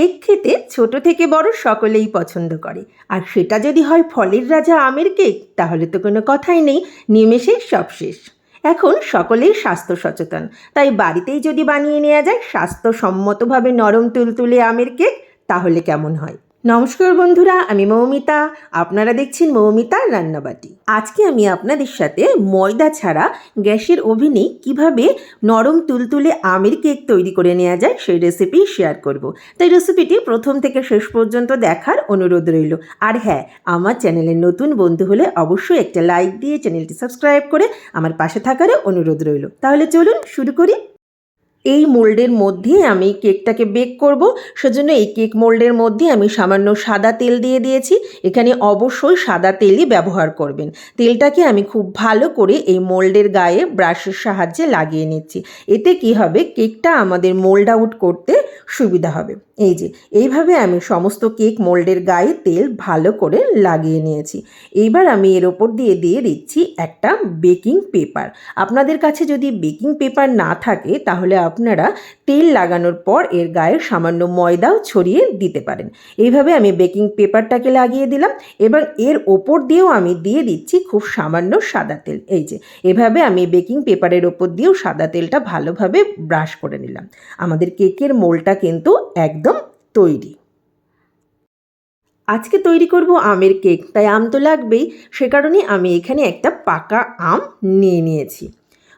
Cake খেতে ছোট থেকে বড় সকলেই পছন্দ করে। আর সেটা যদি হয় ফলের রাজা আমের কেক, তাহলে তো কোনো কথাই নেই, নিমেষে সব শেষ। এখন সকলেই স্বাস্থ্য সচেতন, তাই বাড়িতেই যদি বানিয়ে নেওয়া যায় স্বাস্থ্যসম্মতভাবে নরম তুলতুলে আমের কেক, তাহলে কেমন হয়? নমস্কার বন্ধুরা, আমি মৌমিতা। আপনারা দেখছেন মৌমিতার রান্নাবাটি। আজকে আমি আপনাদের সাথে ময়দা ছাড়া গ্যাসের ওভেনে কীভাবে নরম তুলতুলে আমের কেক তৈরি করে নেওয়া যায় সেই রেসিপি শেয়ার করব। তাই রেসিপিটি প্রথম থেকে শেষ পর্যন্ত দেখার অনুরোধ রইল। আর হ্যাঁ আমার চ্যানেলের নতুন বন্ধু হলে অবশ্যই একটা লাইক দিয়ে চ্যানেলটি সাবস্ক্রাইব করে আমার পাশে থাকারও অনুরোধ রইল। তাহলে চলুন শুরু করি। এই মোল্ডের মধ্যে আমি কেকটাকে বেক করব। সেজন্য এই কেক মোল্ডের মধ্যে আমি সামান্য সাদা তেল দিয়ে দিয়েছি। এখানে অবশ্যই সাদা তেলই ব্যবহার করবেন। তেলটাকে আমি খুব ভালো করে এই মোল্ডের গায়ে ব্রাশের সাহায্যে লাগিয়ে নিচ্ছি। এতে কি হবে? কেকটা আমাদের মোল্ড আউট করতে সুবিধা হবে। এই যে, এইভাবে আমি সমস্ত কেক মোল্ডের গায়ে তেল ভালো করে লাগিয়ে নিয়েছি। এইবার আমি এর ওপর দিয়ে দিয়ে দিচ্ছি একটা বেকিং পেপার। আপনাদের কাছে যদি বেকিং পেপার না থাকে, তাহলে আপনারা তেল লাগানোর পর এর গায়ে সামান্য ময়দাও ছড়িয়ে দিতে পারেন। এইভাবে আমি বেকিং পেপারটাকে লাগিয়ে দিলাম এবং এর ওপর দিয়েও আমি দিয়ে দিচ্ছি খুব সামান্য সাদা তেল। এই যে, এভাবে আমি বেকিং পেপারের ওপর দিয়েও সাদা তেলটা ভালোভাবে ব্রাশ করে নিলাম। আমাদের কেকের মোলটা কিন্তু একদম তৈরি। আজকে তৈরি করব আমের কেক। তাই আম তো লাগবেই। সে কারণে আমি এখানে একটা পাকা আম নিয়ে নিয়েছি।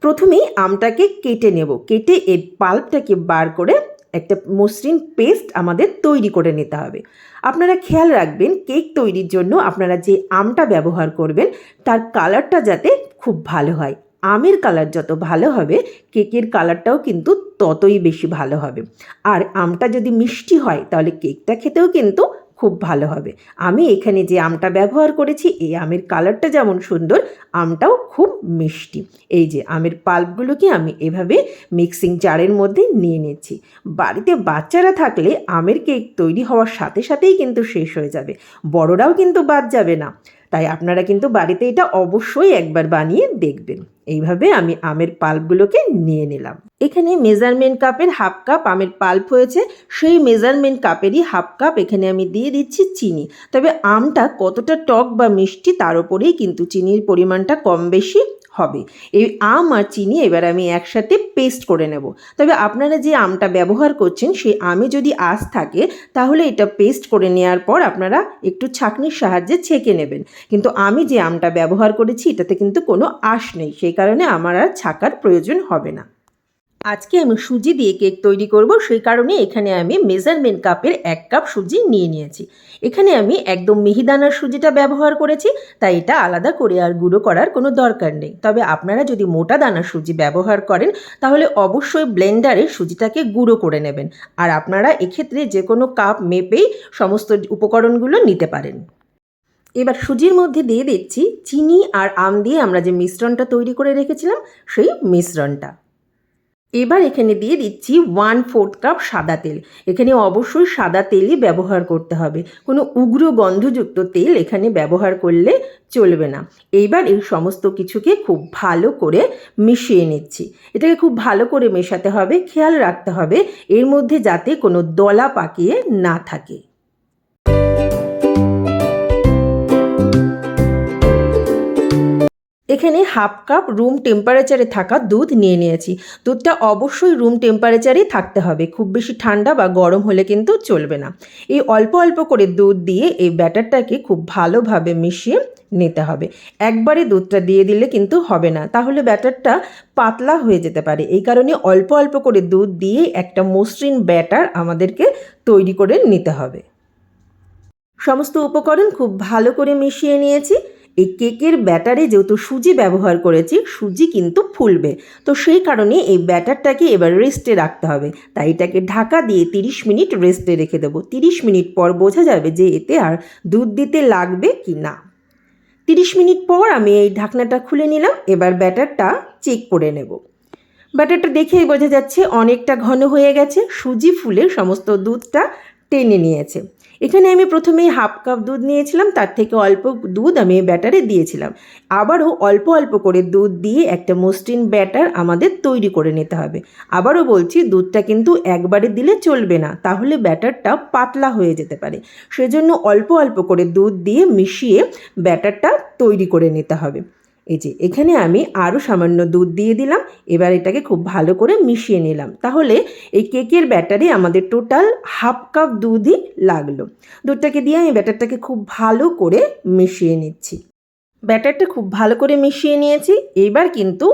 প্রথমেই আমটাকে কেটে নেব। কেটে এর পাল্পটাকে বার করে একটা মসৃণ পেস্ট আমাদের তৈরি করে নিতে হবে। আপনারা খেয়াল রাখবেন, কেক তৈরির জন্য আপনারা যে আমটা ব্যবহার করবেন, তার কালারটা যাতে খুব ভালো হয়। আমের কালার যত ভালো হবে, কেকের কালারটাও কিন্তু ততই বেশি ভালো হবে। আর আমটা যদি মিষ্টি হয়, তাহলে কেকটা খেতেও কিন্তু খুব ভালো হবে। আমি এখানে যে আমটা ব্যবহার করেছি, এই আমের কালারটা যেমন সুন্দর, আমটাও খুব মিষ্টি। এই যে আমের পাল্পগুলোকে আমি এভাবে মিক্সিং জারের মধ্যে নিয়ে নিচ্ছি। বাড়িতে বাচ্চারা থাকলে আমের কেক তৈরি হওয়ার সাথে সাথেই কিন্তু শেষ হয়ে যাবে। বড়রাও কিন্তু বাদ যাবে না। তাই আপনারা কিন্তু বাড়িতে এটা অবশ্যই একবার বানিয়ে দেখবেন। এইভাবে আমি আমের পাল্পগুলোকে নিয়ে নিলাম। এখানে মেজারমেন্ট কাপের হাফ কাপ আমের পাল্প হয়েছে। সেই মেজারমেন্ট কাপেরই হাফ কাপ এখানে আমি দিয়ে দিচ্ছি চিনি। তবে আমটা কতটা টক বা মিষ্টি তার উপরেই কিন্তু চিনির পরিমাণটা কম বেশি হবে। এই আম আর চিনি এবার আমি একসাথে পেস্ট করে নেব। তবে আপনারা যে আমটা ব্যবহার করছেন, সেই আমে যদি আঁশ থাকে, তাহলে এটা পেস্ট করে নেওয়ার পর আপনারা একটু ছাঁকনির সাহায্যে ছেঁকে নেবেন। কিন্তু আমি যে আমটা ব্যবহার করেছি, এটাতে কিন্তু কোনো আঁশ নেই। সেই কারণে আমার আর ছাকার প্রয়োজন হবে না। আজকে আমি সুজি দিয়ে কেক তৈরি করব, সেই কারণে এখানে আমি মেজারমেন্ট কাপের এক কাপ সুজি নিয়ে নিয়েছি। এখানে আমি একদম মিহিদানার সুজিটা ব্যবহার করেছি, তাই এটা আলাদা করে আর গুঁড়ো করার কোনো দরকার নেই। তবে আপনারা যদি মোটা দানার সুজি ব্যবহার করেন, তাহলে অবশ্যই ব্লেন্ডারে সুজিটাকে গুঁড়ো করে নেবেন। আর আপনারা এক্ষেত্রে যে কোনো কাপ মেপেই সমস্ত উপকরণগুলো নিতে পারেন। এবার সুজির মধ্যে দিয়ে দিচ্ছি চিনি আর আম দিয়ে আমরা যে মিশ্রণটা তৈরি করে রেখেছিলাম, সেই মিশ্রণটা। এবার এখানে দিয়ে দিচ্ছি ওয়ান ফোর্থ কাপ সাদা তেল। এখানে অবশ্যই সাদা তেলই ব্যবহার করতে হবে। কোনো উগ্র গন্ধযুক্ত তেল এখানে ব্যবহার করলে চলবে না। এইবার এই সমস্ত কিছুকে খুব ভালো করে মিশিয়ে নিচ্ছি। এটাকে খুব ভালো করে মেশাতে হবে, খেয়াল রাখতে হবে, এর মধ্যে যাতে কোনো দলা পাকিয়ে না থাকে। এখানে হাফ কাপ রুম টেম্পারেচারে থাকা দুধ নিয়ে নিয়েছি। দুধটা অবশ্যই রুম টেম্পারেচারেই থাকতে হবে। খুব বেশি ঠান্ডা বা গরম হলে কিন্তু চলবে না। এই অল্প অল্প করে দুধ দিয়ে এই ব্যাটারটাকে খুব ভালোভাবে মিশিয়ে নিতে হবে। একবারে দুধটা দিয়ে দিলে কিন্তু হবে না। তাহলে ব্যাটারটা পাতলা হয়ে যেতে পারে। এই কারণে অল্প অল্প করে দুধ দিয়ে একটা মসৃণ ব্যাটার আমাদেরকে তৈরি করে নিতে হবে। সমস্ত উপকরণ খুব ভালো করে মিশিয়ে নিয়েছি। এই কেকের ব্যাটারে যেহেতু সুজি ব্যবহার করেছি, সুজি কিন্তু ফুলবে। তো সেই কারণে এই ব্যাটারটাকে এবার রেস্টে রাখতে হবে। তাই এটাকে ঢাকা দিয়ে তিরিশ মিনিট রেস্টে রেখে দেবো। তিরিশ মিনিট পর বোঝা যাবে যে এতে আর দুধ দিতে লাগবে কি না। তিরিশ মিনিট পর আমি এই ঢাকনাটা খুলে নিলাম। এবার ব্যাটারটা চেক করে নেব। ব্যাটারটা দেখেই বোঝা যাচ্ছে অনেকটা ঘন হয়ে গেছে। সুজি ফুলে সমস্ত দুধটা টেনে নিয়েছে। এখানে আমি প্রথমেই হাফ কাপ দুধ নিয়েছিলাম, তার থেকে অল্প দুধ আমি ব্যাটারে দিয়েছিলাম। আবারও অল্প অল্প করে দুধ দিয়ে একটা মসৃণ ব্যাটার আমাদের তৈরি করে নিতে হবে। আবারও বলছি, দুধটা কিন্তু একবারে দিলে চলবে না, তাহলে ব্যাটারটা পাতলা হয়ে যেতে পারে। সেজন্য অল্প অল্প করে দুধ দিয়ে মিশিয়ে ব্যাটারটা তৈরি করে নিতে হবে। এই যে, এখানে আমি আরও সামান্য দুধ দিয়ে দিলাম। এবার এটাকে খুব ভালো করে মিশিয়ে নিলাম। তাহলে এই কেকের ব্যাটারে আমাদের টোটাল হাফ কাপ দুধই লাগল। দুধটাকে দিয়ে আমি ব্যাটারটাকে খুব ভালো করে মিশিয়ে নিচ্ছি। ব্যাটারটা খুব ভালো করে মিশিয়ে নিয়েছি। এবার কিন্তু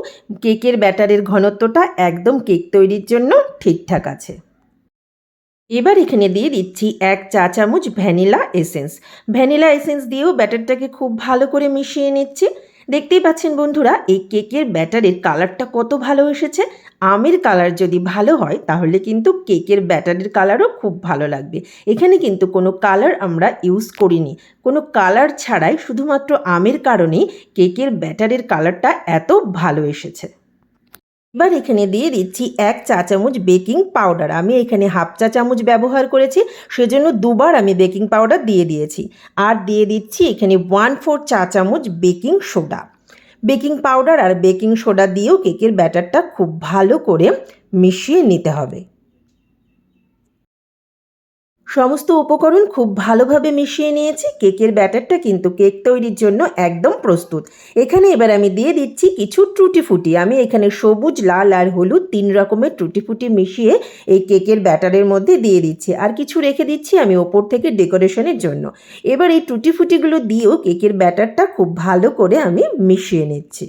কেকের ব্যাটারের ঘনত্বটা একদম কেক তৈরির জন্য ঠিকঠাক আছে। এবার এখানে দিয়ে দিচ্ছি এক চা চামচ ভ্যানিলা এসেন্স। ভ্যানিলা এসেন্স দিয়েও ব্যাটারটাকে খুব ভালো করে মিশিয়ে নিচ্ছি। দেখতেই পাচ্ছেন বন্ধুরা, এই কেকের ব্যাটারের কালারটা কত ভালো এসেছে। আমের কালার যদি ভালো হয়, তাহলে কিন্তু কেকের ব্যাটারের কালারও খুব ভালো লাগবে। এখানে কিন্তু কোনো কালার আমরা ইউজ করিনি। কোনো কালার ছাড়াই শুধুমাত্র আমের কারণেই কেকের ব্যাটারের কালারটা এত ভালো এসেছে। এবার এখানে দিয়ে দিচ্ছি এক চা চামচ বেকিং পাউডার। আমি এখানে হাফ চা চামচ ব্যবহার করেছি, সেজন্য দুবার আমি বেকিং পাউডার দিয়ে দিয়েছি। আর দিয়ে দিচ্ছি এখানে ওয়ান ফোর চা চামচ বেকিং সোডা। বেকিং পাউডার আর বেকিং সোডা দিয়েও কেকের ব্যাটারটা খুব ভালো করে মিশিয়ে নিতে হবে। সমস্ত উপকরণ খুব ভালোভাবে মিশিয়ে নিয়েছি। কেকের ব্যাটারটা কিন্তু কেক তৈরির জন্য একদম প্রস্তুত। এখানে এবার আমি দিয়ে দিচ্ছি কিছু টুটি ফুটি। আমি এখানে সবুজ, লাল আর হলুদ তিন রকমের টুটি ফুটি মিশিয়ে এই কেকের ব্যাটারের মধ্যে দিয়ে দিচ্ছি। আর কিছু রেখে দিচ্ছি আমি ওপর থেকে ডেকোরেশনের জন্য। এবার এই টুটি ফুটিগুলো দিয়েও কেকের ব্যাটারটা খুব ভালো করে আমি মিশিয়ে নিচ্ছি।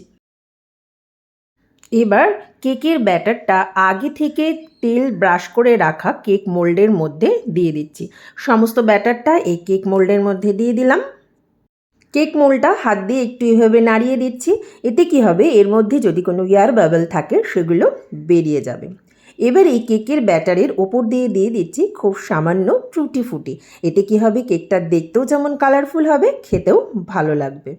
এবার কেকের ব্যাটারটা আগে থেকে তেল ব্রাশ করে রাখা কেক মোল্ডের মধ্যে দিয়ে দিচ্ছি। সমস্ত ব্যাটারটা এই কেক মোল্ডের মধ্যে দিয়ে দিলাম। কেক মোলটা হাত দিয়ে একটু এভাবে নাড়িয়ে দিচ্ছি। এতে কি হবে? এর মধ্যে যদি কোনো এয়ার বাবল থাকে, সেগুলো বেরিয়ে যাবে। এবার এই কেকের ব্যাটারের ওপর দিয়ে দিয়ে দিচ্ছি খুব সামান্য টুটি ফুটি এতে কি হবে? কেকটা দেখতেও যেমন কালারফুল হবে, খেতেও ভালো লাগবে।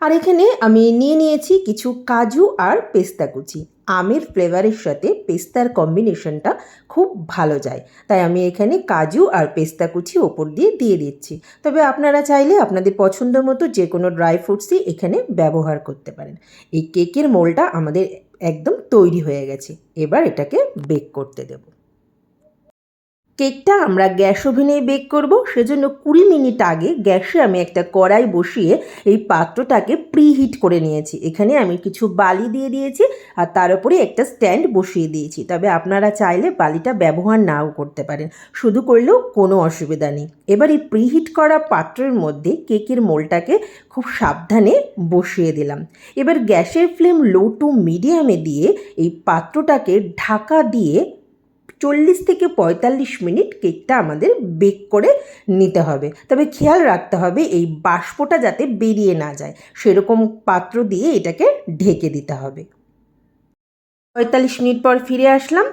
আর এখানে আমি নিয়ে নিয়েছি কিছু কাজু আর পেস্তা কুচি। আমের ফ্লেভারের সাথে পেস্তার কম্বিনেশনটা খুব ভালো যায়। তাই আমি এখানে কাজু আর পেস্তা কুচি ওপর দিয়ে দিয়ে দিচ্ছি। তবে আপনারা চাইলে আপনাদের পছন্দ মতো যে কোনো ড্রাই ফ্রুটসই এখানে ব্যবহার করতে পারেন। এই কেকের মোলটা আমাদের একদম তৈরি হয়ে গেছে। এবার এটাকে বেক করতে দেবো। কেকটা আমরা গ্যাস ওভেনেই বেক করব। সেজন্য কুড়ি মিনিট আগে গ্যাসে আমি একটা কড়াই বসিয়ে এই পাত্রটাকে প্রিহিট করে নিয়েছি। এখানে আমি কিছু বালি দিয়ে দিয়েছি আর তার উপরে একটা স্ট্যান্ড বসিয়ে দিয়েছি। তবে আপনারা চাইলে বালিটা ব্যবহার নাও করতে পারেন। শুধু করলেও কোনো অসুবিধা নেই। এবার এই প্রিহিট করা পাত্রের মধ্যে কেকের মোলটাকে খুব সাবধানে বসিয়ে দিলাম। এবার গ্যাসের ফ্লেম লো টু মিডিয়ামে দিয়ে এই পাত্রটাকে ঢাকা দিয়ে চল্লিশ থেকে পঁয়তাল্লিশ মিনিট কেকটা আমাদের বেক করে নিতে হবে। তবে খেয়াল রাখতে হবে এই বাষ্পটা যাতে বেরিয়ে না যায়। সেরকম পাত্র দিয়ে এটাকে ঢেকে দিতে হবে। পঁয়তাল্লিশ মিনিট পর ফিরে আসলাম,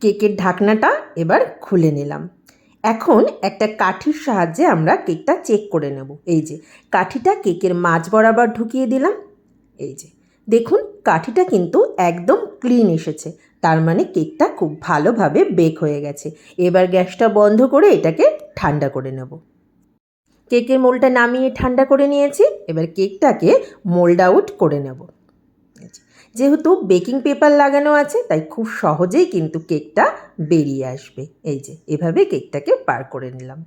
কেকের ঢাকনাটা এবার খুলে নিলাম। এখন একটা কাঠির সাহায্যে আমরা কেকটা চেক করে নেব। এই যে, কাঠিটা কেকের মাঝ বরাবর ঢুকিয়ে দিলাম। এই যে, দেখুন, কাঠিটা কিন্তু একদম ক্লিন এসেছে। তার মানে কেকটা খুব ভালোভাবে বেক হয়ে গেছে। এবার গ্যাসটা বন্ধ করে এটাকে ঠান্ডা করে নেব। কেকের মোলটা নামিয়ে ঠান্ডা করে নিয়েছি। এবার কেকটাকে মোল্ড আউট করে নেব। যেহেতু বেকিং পেপার লাগানো আছে, তাই খুব সহজেই কিন্তু কেকটা বেরিয়ে আসবে। এই যে, এভাবে কেকটাকে পার করে নিলাম।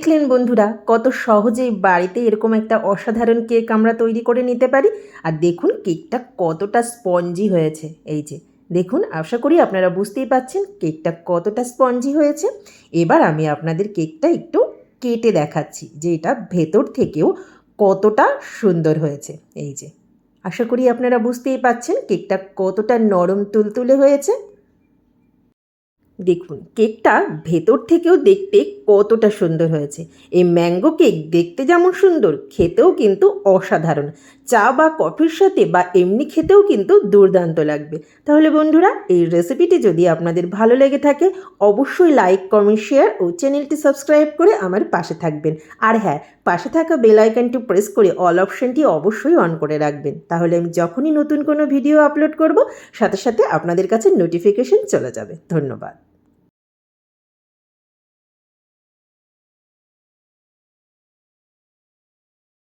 দেখলেন বন্ধুরা, কত সহজেই বাড়িতে এরকম একটা অসাধারণ কেক আমরা তৈরি করে নিতে পারি। আর দেখুন, কেকটা কতটা স্পঞ্জি হয়েছে। এই যে, দেখুন, আশা করি আপনারা বুঝতেই পাচ্ছেন কেকটা কতটা স্পঞ্জি হয়েছে। এবার আমি আপনাদের কেকটা একটু কেটে দেখাচ্ছি যে এটা ভেতর থেকেও কতটা সুন্দর হয়েছে। এই যে, আশা করি আপনারা বুঝতেই পাচ্ছেন কেকটা কতটা নরম তুলতুলে হয়েছে। দেখুন, কেকটা ভেতর থেকেও দেখতে কতটা সুন্দর হয়েছে। এই ম্যাঙ্গো কেক দেখতে যেমন সুন্দর, খেতেও কিন্তু অসাধারণ। চা বা কফির সাথে বা এমনি খেতেও কিন্তু দুর্দান্ত লাগবে। তাহলে বন্ধুরা, এই রেসিপিটি যদি আপনাদের ভালো লেগে থাকে, অবশ্যই লাইক কমেন্ট শেয়ার ও চ্যানেলটি সাবস্ক্রাইব করে আমার পাশে থাকবেন। আর হ্যাঁ পাশে থাকা বেল আইকনটি প্রেস করে অল অপশনটি অবশ্যই অন করে রাখবেন। তাহলে আমি যখনই নতুন কোনো ভিডিও আপলোড করব, সাথে সাথে আপনাদের কাছে নোটিফিকেশন চলে যাবে। ধন্যবাদ।